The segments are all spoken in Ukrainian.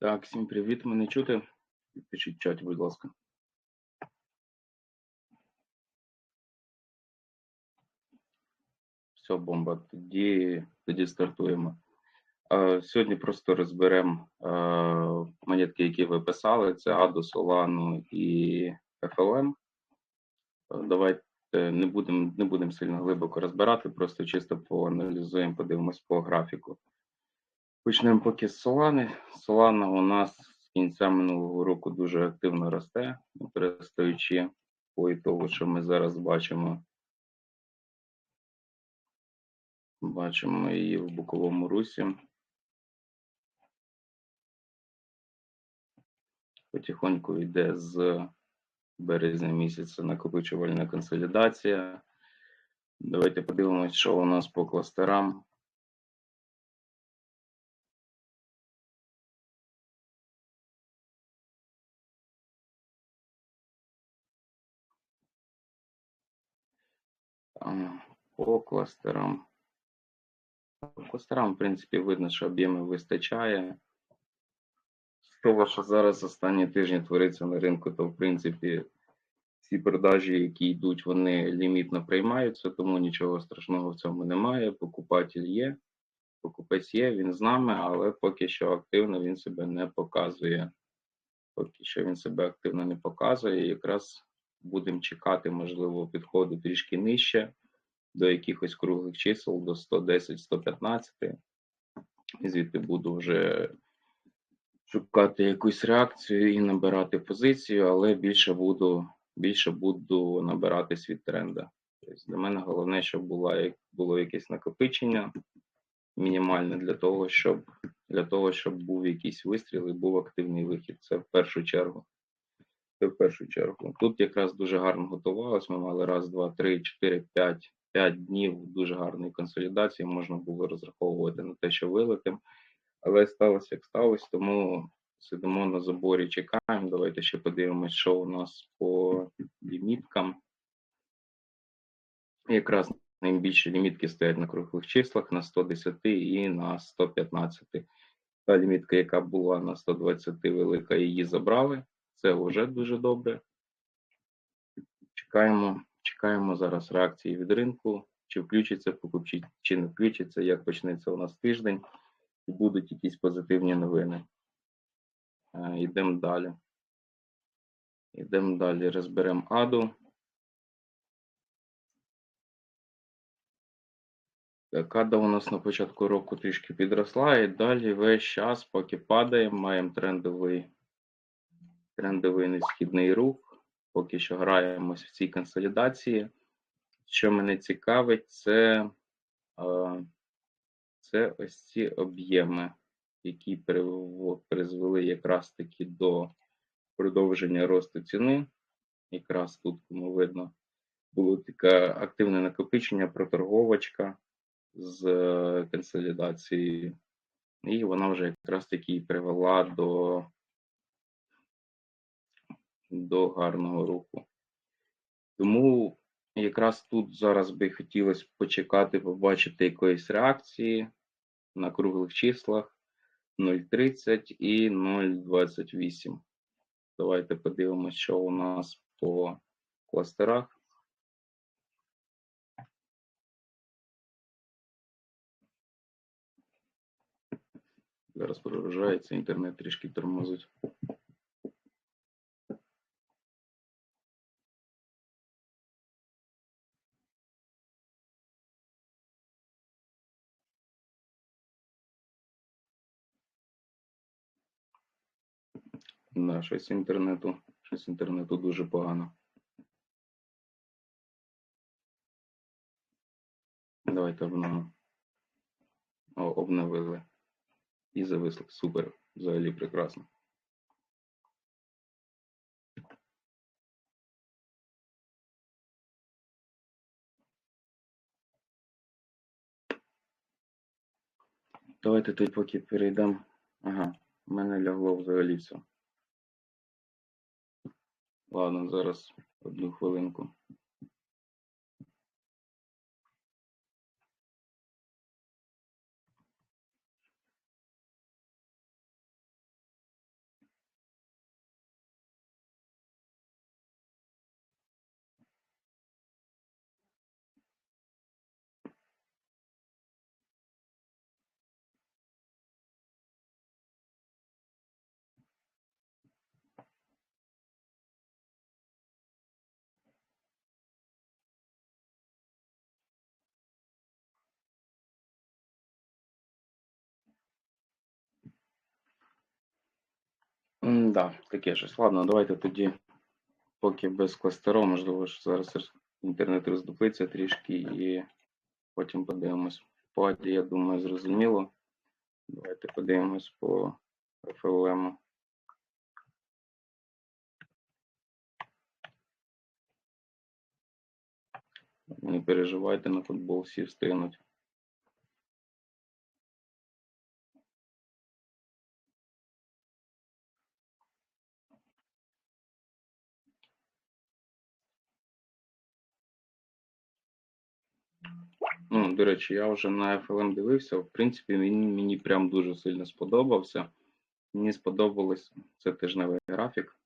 Так, всім привіт, мене чути. Пишіть в чаті, будь ласка. Все, бомба. Тоді, тоді стартуємо. Е, Сьогодні просто розберемо е, монетки, які ви писали. Це ADO, Solano і FLM. Давайте не будемо не будем сильно глибоко розбирати, просто чисто поаналізуємо, подивимось по графіку. Почнемо поки з Solana. Solana у нас з кінця минулого року дуже активно росте, перестаючи по того, що ми зараз бачимо. Бачимо її в боковому русі. Потихоньку йде з березня місяця накопичувальна консолідація. Давайте подивимось, що у нас по кластерам. По кластерам. По кластерам, в принципі, видно, що об'єми вистачає. З того, що зараз останні тижні твориться на ринку, то в принципі ці продажі, які йдуть, вони лімітно приймаються, тому нічого страшного в цьому немає. Покупатель є, покупець є, він з нами, але поки що активно він себе не показує. Поки що він себе активно не показує. Якраз будемо чекати, можливо, підходу трішки нижче до якихось круглих чисел, до 110-115. І звідти буду вже шукати якусь реакцію і набирати позицію, але більше буду більше буду набиратись від тренда. Тобто для мене головне, щоб була, було якесь накопичення мінімальне для того, щоб для того, щоб був якийсь вистріл і був активний вихід. Це в першу чергу. Це в першу чергу. Тут якраз дуже гарно готувалось. Ми мали раз, два, три, чотири, п'ять, п'ять днів дуже гарної консолідації. Можна було розраховувати на те, що вилетим. Але сталося як сталося, тому сидимо на заборі, чекаємо. Давайте ще подивимось, що у нас по ліміткам. Якраз найбільші лімітки стоять на круглих числах на 110 і на 115. Та лімітка, яка була на 120 велика, її забрали. Це вже дуже добре. Чекаємо, чекаємо зараз реакції від ринку, чи включиться покупчі, чи не включиться, як почнеться у нас тиждень, і будуть якісь позитивні новини. Йдемо далі. Йдемо далі, розберемо аду. Ада у нас на початку року трішки підросла, і далі весь час, поки падає, маємо трендовий трендовий несхідний рух. Поки що граємось в цій консолідації. Що мене цікавить, це, це ось ці об'єми які призвели якраз таки до продовження росту ціни. Якраз тут, кому видно, було таке активне накопичення, проторговочка з е, консолідацією, і вона вже якраз таки привела до, до гарного руху. Тому якраз тут зараз би хотілося почекати, побачити якоїсь реакції на круглих числах. 0,30 і 0,28. Давайте подивимось, що у нас по кластерах. Зараз прогружається, інтернет трішки тормозить. Да, щось інтернету, щось інтернету дуже погано. Давайте обновимо. О, обновили. І зависли. Супер. Взагалі прекрасно. Давайте тут поки перейдемо. Ага, в мене лягло взагалі все. Ладно, зараз одну хвилинку. Да, таке щось. Ладно, давайте тоді, поки без кластеру, можливо, що зараз інтернет роздупиться трішки і потім подивимось. По аді, я думаю, зрозуміло. Давайте подивимось по FLM. Не переживайте, на футбол всі встигнуть. Ну, до речі, я вже на FLM дивився. В принципі, він мені прям дуже сильно сподобався. Мені сподобалось це тижневий графік.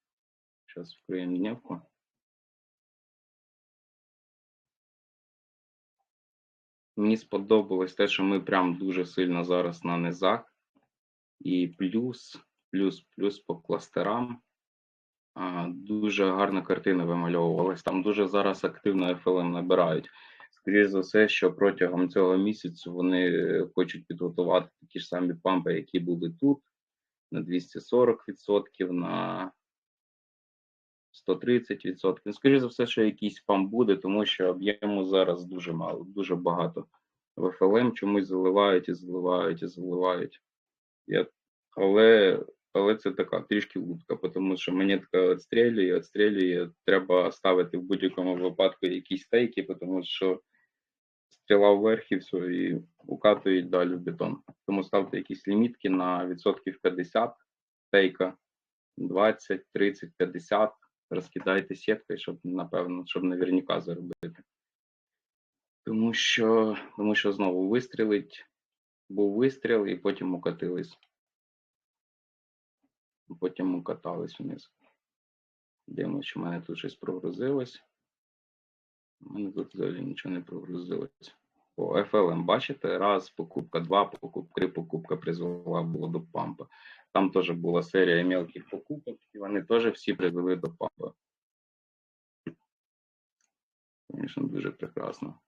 Зараз вкриємо дневку. Мені сподобалось те, що ми прям дуже сильно зараз на низах. І плюс, плюс, плюс по кластерам. Дуже гарна картина вимальовувалась. Там дуже зараз активно FLM набирають. Скоріше за все, що протягом цього місяцю вони е, хочуть підготувати такі ж самі пампи, які були тут, на 240%, на 130%. Ну, Скоріше за все, що якийсь памп буде, тому що об'єму зараз дуже мало, дуже багато. В FLM чомусь заливають і заливають і заливають. Я... Але, але це така трішки лутка, тому що монетка відстрілює, відстрілює. Треба ставити в будь-якому випадку якісь стейки, тому що стріла вверх і все, і укатують далі в бетон. Тому ставте якісь лімітки на відсотків 50 стейка, 20, 30, 50. Розкидайте сіткою, щоб, напевно, щоб наверняка заробити. Тому що, тому що знову вистрілить, був вистріл, і потім укатились. Потім укатались вниз. Дивимося, що в мене тут щось прогрузилось. У мене тут взагалі нічого не прогрузилось. По FLM, бачите, раз покупка, два покупка, три покупка призвела було до пампа. Там теж була серія мелких покупок, і вони теж всі привели до пампа. Звісно, дуже прекрасно.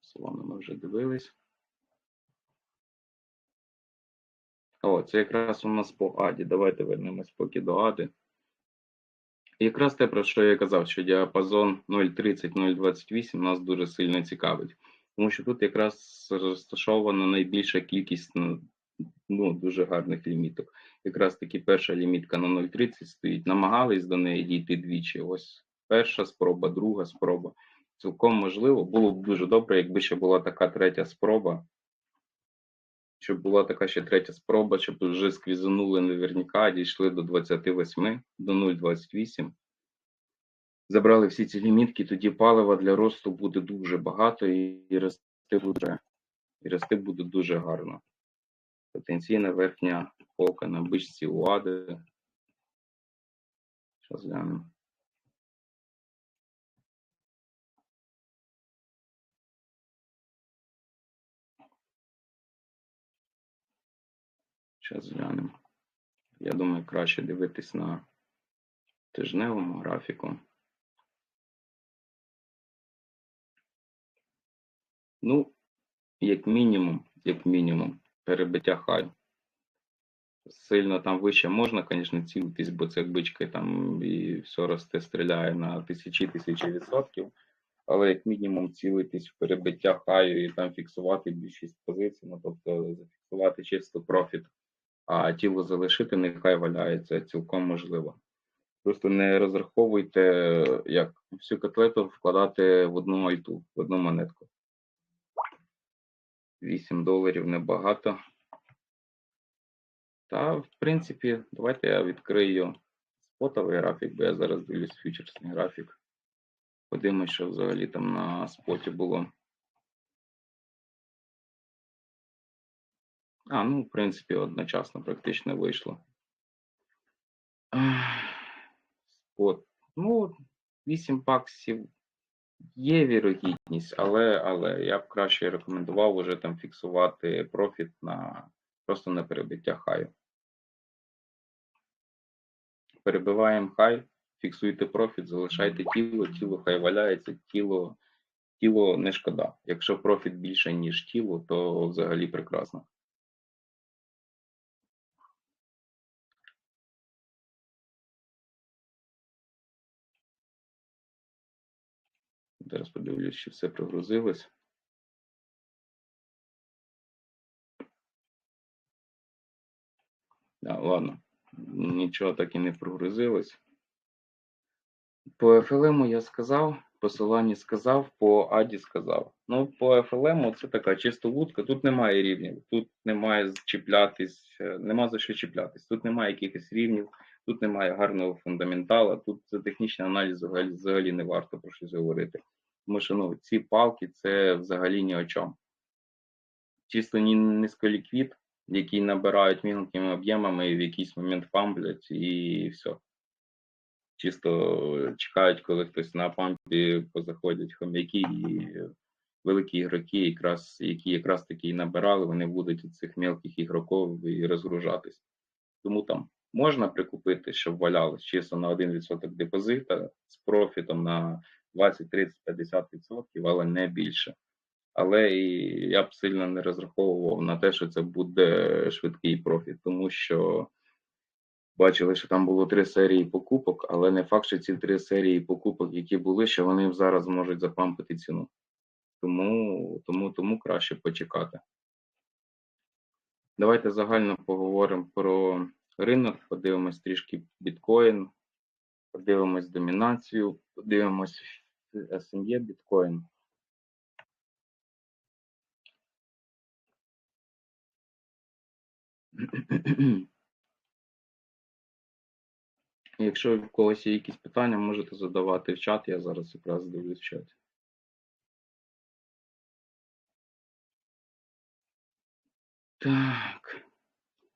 Солоно ми вже дивились. О, це якраз у нас по Аді. Давайте вернемось поки до Ади. Якраз те, про що я казав, що діапазон 0.30-0.28 нас дуже сильно цікавить. Тому що тут якраз розташована найбільша кількість ну, ну, дуже гарних ліміток. Якраз таки перша лімітка на 0.30 стоїть. Намагались до неї дійти двічі. Ось перша спроба, друга спроба. Цілком можливо. Було б дуже добре, якби ще була така третя спроба. Щоб була така ще третя спроба, щоб вже сквізанули наверняка, дійшли до 28, до 0,28. Забрали всі ці лімітки, тоді палива для росту буде дуже багато і, і рости буде, і рости буде дуже гарно. Потенційна верхня полка на бичці УАДи. Зараз глянемо. Зараз глянемо. Я думаю, краще дивитись на тижневому графіку. Ну, як мінімум, як мінімум, перебиття хай. Сильно там вище можна, звісно, цілитись, бо це бички там і все росте, стріляє на тисячі тисячі відсотків. Але як мінімум цілитись в перебиття хаю і там фіксувати більшість позицій, ну тобто зафіксувати чисто профіт, а тіло залишити, нехай валяється, цілком можливо. Просто не розраховуйте, як всю котлету вкладати в одну альту, в одну монетку. 8 доларів небагато. Та, в принципі, давайте я відкрию спотовий графік, бо я зараз дивлюсь фьючерсний графік. Подивимось, що взагалі там на споті було. А, ну, в принципі, одночасно практично вийшло. Спот. Ну, 8 баксів є вірогідність, але, але я б краще рекомендував уже там фіксувати профіт на просто на перебиття хаю. Перебиваємо хай, фіксуйте профіт, залишайте тіло, тіло хай валяється, тіло тіло не шкода. Якщо профіт більше, ніж тіло, то взагалі прекрасно. Зараз подивлюсь, чи все прогрузилось. Да, ладно, нічого так і не прогрузилось. По FLM я сказав, по Solana сказав, по Аді сказав. Ну, по FLM це така чисто лутка, тут немає рівнів, тут немає чіплятись, е, нема за що чіплятись, тут немає якихось рівнів, тут немає гарного фундаментала, тут за технічний аналіз взагалі, взагалі не варто про щось говорити. Тому що ну, ці палки це взагалі ні о чому. Чисто ні- низьколіквід, який набирають мілкими об'ємами і в якийсь момент фамблять і все. Чисто чекають, коли хтось на пампі позаходять хом'яки і великі ігроки, якраз, які якраз таки і набирали, вони будуть від цих мелких ігроків і розгружатись. Тому там можна прикупити, щоб валялось чисто на 1% депозита з профітом на 20, 30, 50%, але не більше. Але і я б сильно не розраховував на те, що це буде швидкий профіт, тому що бачили, що там було три серії покупок, але не факт, що ці три серії покупок, які були, що вони зараз можуть запампити ціну. Тому, тому, тому краще почекати. Давайте загально поговоримо про ринок, подивимось трішки біткоін, подивимось домінацію, подивимось SNE біткоін. Якщо в когось є якісь питання, можете задавати в чат, я зараз якраз дивлюсь в чаті. Так.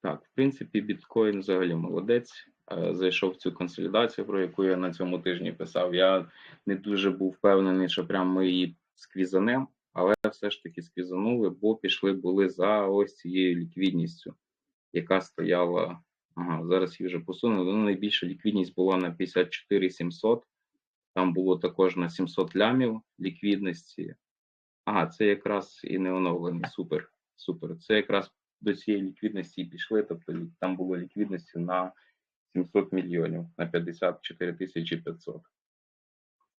Так, в принципі, біткоін взагалі молодець. Е, Зайшов в цю консолідацію, про яку я на цьому тижні писав. Я не дуже був впевнений, що прям ми її сквізанем, але все ж таки сквізанули, бо пішли були за ось цією ліквідністю, яка стояла. Ага, зараз її вже посунули. Ну, найбільша ліквідність була на 54 700. Там було також на 700 лямів ліквідності. Ага, це якраз і не оновлений. Супер. Супер. Це якраз до цієї ліквідності пішли. Тобто там було ліквідності на 700 мільйонів, на 54 тисячі 500.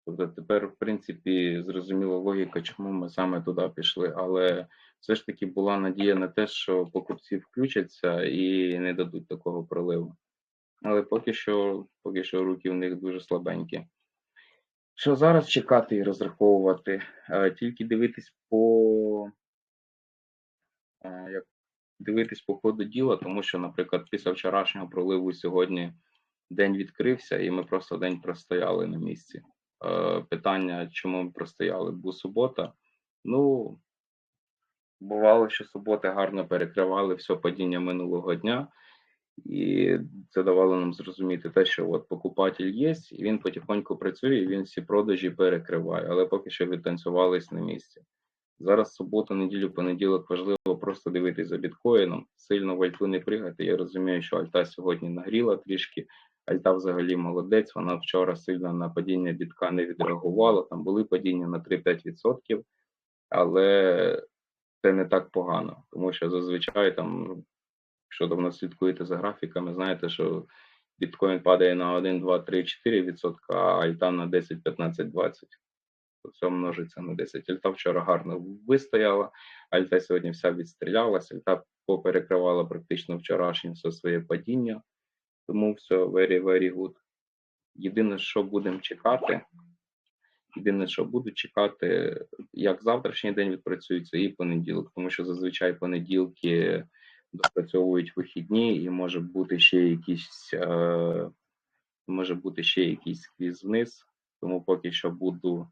Тобто тепер, в принципі, зрозуміла логіка, чому ми саме туди пішли. Але все ж таки була надія на те, що покупці включаться і не дадуть такого проливу. Але поки що, поки що руки в них дуже слабенькі. Що зараз чекати і розраховувати? Е, Тільки дивитись по е, як дивитись по ходу діла, тому що, наприклад, після вчорашнього проливу сьогодні день відкрився, і ми просто день простояли на місці. Е, Питання, чому ми простояли? Бо субота. Ну, бувало, що суботи гарно перекривали все падіння минулого дня, і це давало нам зрозуміти те, що от покупатель є, і він потихоньку працює, і він всі продажі перекриває, але поки що відтанцювались на місці. Зараз субота, неділю, понеділок важливо просто дивитись за біткоїном, сильно в альту не пригати. Я розумію, що альта сьогодні нагріла трішки. Альта взагалі молодець. Вона вчора сильно на падіння бітка не відреагувала. Там були падіння на 3-5%, але це не так погано, тому що зазвичай там, якщо давно слідкуєте за графіками, знаєте, що біткоін падає на 1, 2, 3, 4%, а альта на 10, 15, 20. Це множиться на 10. Альта вчора гарно вистояла, альта сьогодні вся відстрілялася, альта поперекривала практично вчорашнє все своє падіння. Тому все very, very good. Єдине, що будемо чекати, єдине, що буду чекати, як завтрашній день відпрацюється, і понеділок, тому що зазвичай понеділки допрацьовують вихідні, і може бути ще якісь, е, може бути ще якийсь сквіз вниз. Тому поки що буду,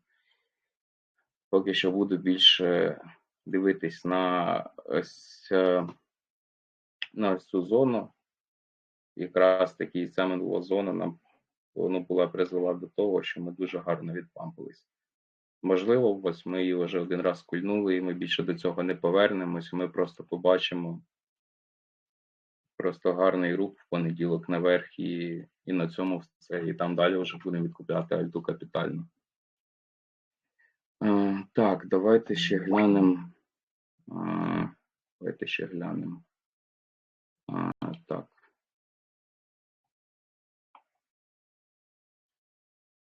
поки що буду більше дивитись на ось, е, на ось цю зону. Якраз таки саме була зона нам воно була призвела до того, що ми дуже гарно відпампились. Можливо, ось ми її вже один раз кульнули, і ми більше до цього не повернемось. Ми просто побачимо просто гарний рух в понеділок наверх, і, і на цьому все. І там далі вже будемо відкупляти альту капітально. Так, давайте ще глянемо. Давайте ще глянемо. Так.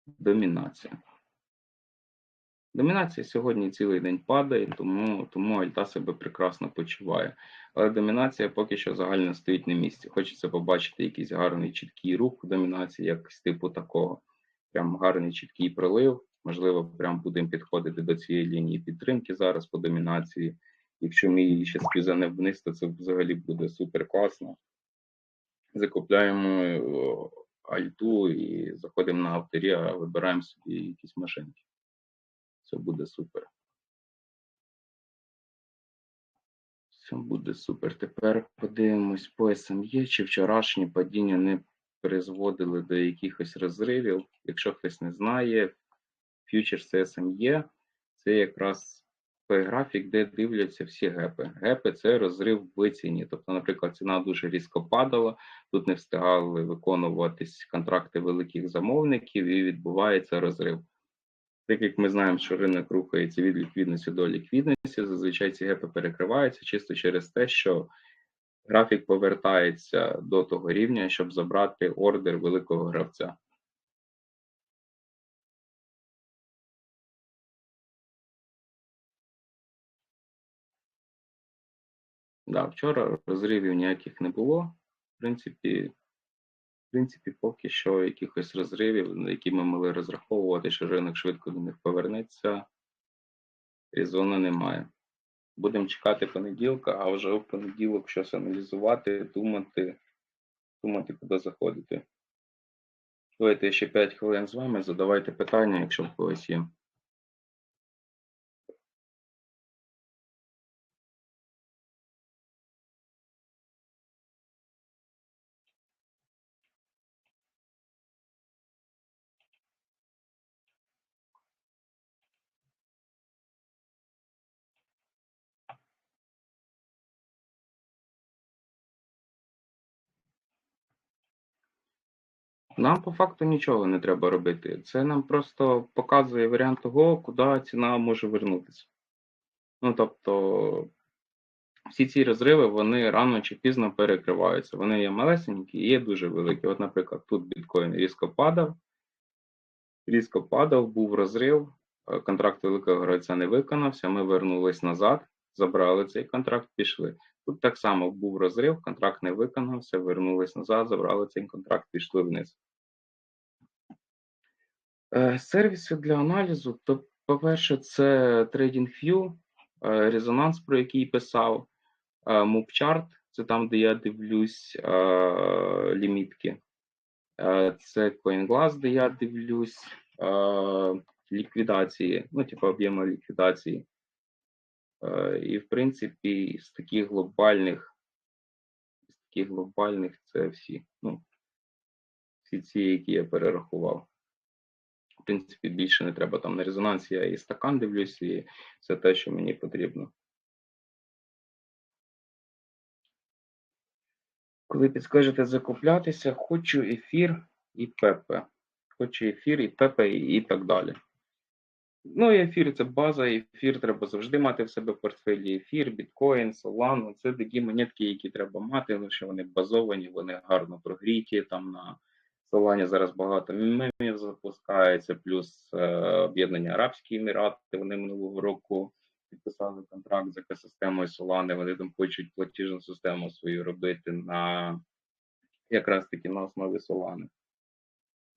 Домінація. Домінація сьогодні цілий день падає, тому, тому Альта себе прекрасно почуває. Але домінація поки що загально стоїть на місці. Хочеться побачити якийсь гарний чіткий рух домінації, якось типу такого. Прям гарний чіткий пролив. Можливо, прям будемо підходити до цієї лінії підтримки зараз по домінації. Якщо ми її ще спізане вниз, то це взагалі буде супер класно. Закупляємо альту і заходимо на авторія, вибираємо собі якісь машинки. Це буде супер. Все буде супер. Тепер подивимось по СМЄ, чи вчорашні падіння не призводили до якихось розривів. Якщо хтось не знає, фьючерс SME це якраз той графік, де дивляться всі гепи. Гепи це розрив в ціні. Тобто, наприклад, ціна дуже різко падала, тут не встигали виконуватись контракти великих замовників, і відбувається розрив. Так як ми знаємо, що ринок рухається від ліквідності до ліквідності, зазвичай ці гепи перекриваються чисто через те, що графік повертається до того рівня, щоб забрати ордер великого гравця. Да, вчора розривів ніяких не було. В принципі, в принципі, поки що якихось розривів, на які ми могли розраховувати, що ринок швидко до них повернеться, резону немає. Будемо чекати понеділка, а вже в понеділок щось аналізувати, думати, думати, куди заходити. Давайте ще 5 хвилин з вами, задавайте питання, якщо в когось є. Нам по факту нічого не треба робити. Це нам просто показує варіант того, куди ціна може вернутися. Ну, тобто, всі ці розриви, вони рано чи пізно перекриваються. Вони є малесенькі і є дуже великі. От, наприклад, тут біткоін різко падав, різко падав, був розрив, е, контракт великого гравця не виконався, ми вернулись назад, забрали цей контракт, пішли. Тут так само був розрив, контракт не виконався, вернулись назад, забрали цей контракт, пішли вниз. Е, Сервіси для аналізу, то, по-перше, це TradingView, е, резонанс, про який писав, е, MoveChart, це там, де я дивлюсь е, лімітки. Е, Це CoinGlass, де я дивлюсь е, ліквідації, ну, типу об'єму ліквідації. Е, І, в принципі, з таких глобальних, з таких глобальних це всі, ну, всі ці, які я перерахував. В принципі, більше не треба там на резонансі, я і стакан дивлюсь, і це те, що мені потрібно. Коли підскажете закуплятися, хочу ефір і пепе. Хочу ефір і пепе, і, і так далі. Ну, ефір це база, ефір треба завжди мати в себе в портфелі. Ефір, біткоін, Solana це такі монетки, які треба мати, тому що вони базовані, вони гарно прогріті. Там на Solana зараз багато мемів запускається, плюс е, об'єднання Арабські Емірати. Вони минулого року підписали контракт з екосистемою Solana. Вони там хочуть платіжну систему свою робити на якраз таки на основі Solana.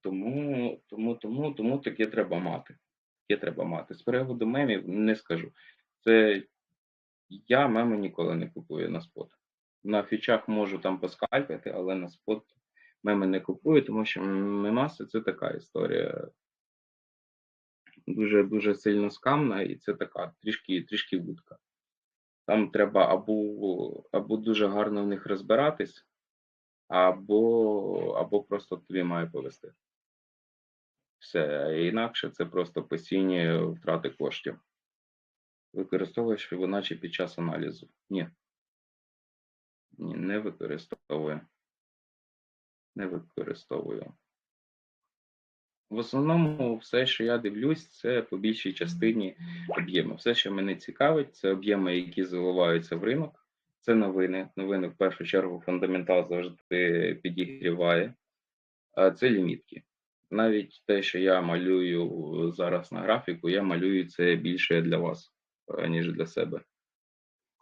Тому, тому, тому, тому таке треба мати таке треба мати. З приводу мемів не скажу. Це я меми ніколи не купую на спот. На фічах можу там поскальпити, але на спот меми не купую, тому що мемаси це така історія. Дуже дуже сильно скамна, і це така трішки трішки вудка. Там треба або або дуже гарно в них розбиратись, або або просто тобі має повести. Все, інакше це просто постійні втрати коштів. Використовуєш Fibonacci під час аналізу? Ні. Ні, не використовую. Не використовую. В основному все, що я дивлюсь, це по більшій частині об'єми. Все, що мене цікавить, це об'єми, які заливаються в ринок. Це новини. Новини в першу чергу фундаментал завжди підігріває. А це лімітки. Навіть те, що я малюю зараз на графіку, я малюю це більше для вас, е, ніж для себе.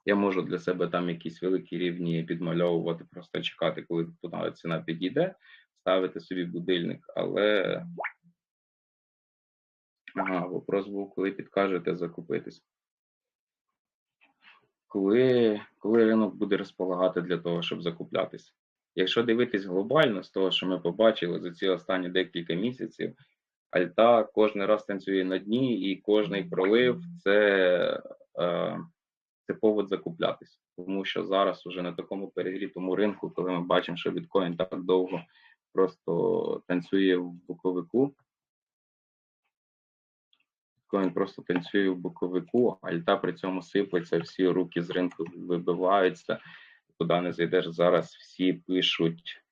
Я можу для себе там якісь великі рівні підмальовувати, просто чекати, коли туди ціна підійде, ставити собі будильник, але. Ага, вопрос був, коли підкажете закупитись. Коли, коли ринок буде розполагати для того, щоб закуплятися? Якщо дивитись глобально з того, що ми побачили за ці останні декілька місяців, альта кожен раз танцює на дні, і кожний пролив це, е, це повод закуплятись. Тому що зараз уже на такому перегрітому ринку, коли ми бачимо, що біткоін так довго просто танцює в боковику. Біткоін просто танцює в боковику, альта при цьому сипеться, всі руки з ринку вибиваються. Куди не зайдеш, зараз всі пишуть.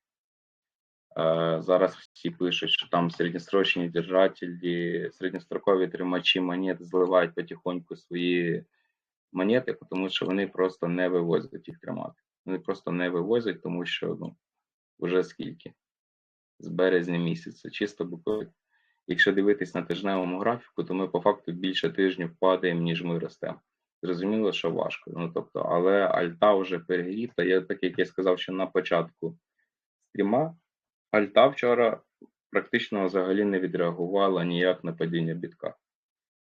е, Зараз всі пишуть, що там середньосрочні держателі, середньострокові тримачі монет зливають потихоньку свої монети, тому що вони просто не вивозять їх тримати. Вони просто не вивозять, тому що ну, вже скільки? З березня місяця, чисто боковик. Якщо дивитись на тижневому графіку, то ми по факту більше тижнів падаємо, ніж ми ростемо. Зрозуміло, що важко. Ну тобто, але альта вже перегріта. Я так як я сказав, що на початку стріма, альта вчора практично взагалі не відреагувала ніяк на падіння бітка.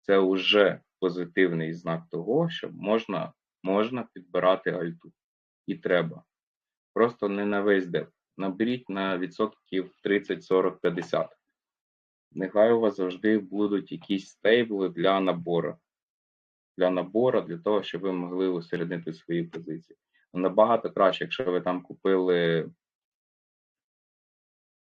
Це вже позитивний знак того, що можна, можна підбирати альту. І треба. Просто не на весь деп. Наберіть на відсотків 30, 40, 50. Нехай у вас завжди будуть якісь стейбли для набору. Для набору, для того, щоб ви могли усереднити свої позиції. Набагато краще, якщо ви там купили,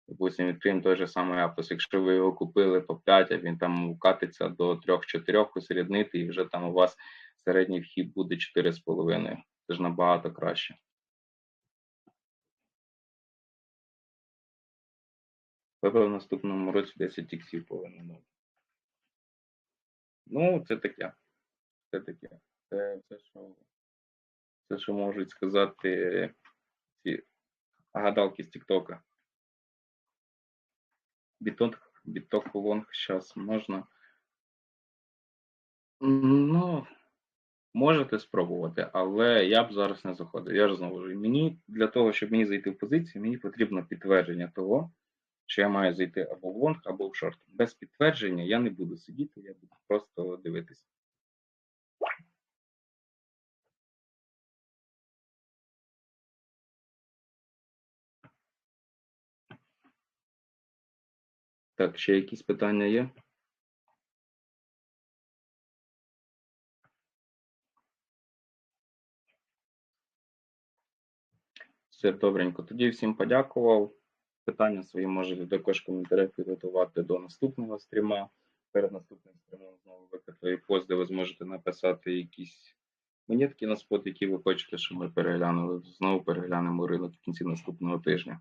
допустимо, відкриємо той же самий Aptos, якщо ви його купили по 5, а він там катиться до 3-4 усереднити, і вже там у вас середній вхід буде 4,5. Це ж набагато краще. Вибрав в наступному році 10 іксів повинен. бути. Ну, це таке. Це таке. Це, це, що, це що можуть сказати ці гадалки з Тіктока. Біток, биток лонг зараз можна. Ну, можете спробувати, але я б зараз не заходив. Я ж знову ж мені для того, щоб мені зайти в позицію, мені потрібно підтвердження того, що я маю зайти або в лонг, або в шорт. Без підтвердження я не буду сидіти, я буду просто дивитися. Так, ще якісь питання є? Все добренько. Тоді всім подякував. Питання свої можете також в коментарях підготувати до наступного стріма. Перед наступним стрімом знову викликаю пост, де ви зможете написати якісь монетки на спот, які ви хочете, щоб ми переглянули. Знову переглянемо ринок в кінці наступного тижня.